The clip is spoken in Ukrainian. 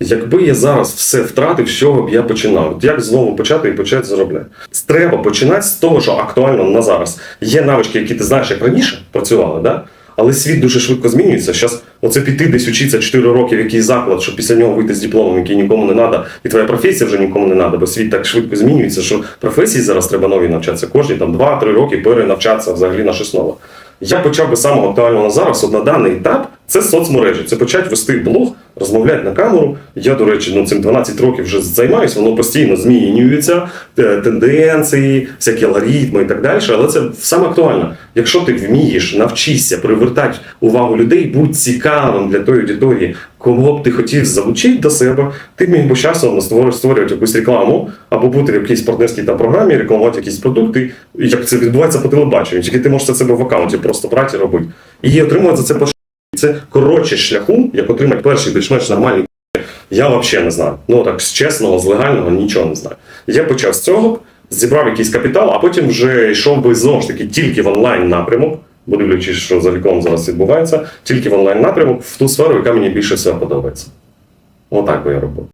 Якби я зараз все втратив, з чого б я починав? Як знову почати і почати заробляти? Треба починати з того, що актуально на зараз. Є навички, які ти знаєш, як раніше працювали, да? але світ дуже швидко змінюється. Зараз оце піти десь учитися 4 роки в якийсь заклад, щоб після нього вийти з дипломом, який нікому не треба, і твоя професія вже нікому не треба, бо світ так швидко змінюється, що професії зараз треба нові навчатися. Кожні там 2-3 роки перенавчатися взагалі на щось нове. Я почав би самого актуального на зараз, от на даний етап, це соцмережі. Це почати вести блог, розмовляти на камеру. Я, до речі, ну цим 12 років вже займаюся, воно постійно змінюється, е, тенденції, всякі алгоритми і так далі. Але це саме актуально. Якщо ти вмієш, навчишся привертати увагу людей, будь цікавим для тої аудиторії, кого б ти хотів залучити до себе, ти міг би часом створювати, якусь рекламу або бути в якійсь партнерській там програмі, рекламувати якісь продукти, як це відбувається по телебаченню. Тільки ти можеш це себе в аккаунті просто брати і робити. І отримувати за це це коротше шляху, як отримати перший більш-менш нормальний я взагалі не знаю. Ну так з чесного, з легального нічого не знаю. Я почав з цього, зібрав якийсь капітал, а потім вже йшов би знову ж таки тільки в онлайн напрямок, бо дивлячись, що за віком зараз відбувається, тільки в онлайн напрямок в ту сферу, яка мені більше всього подобається. Отак би я робив.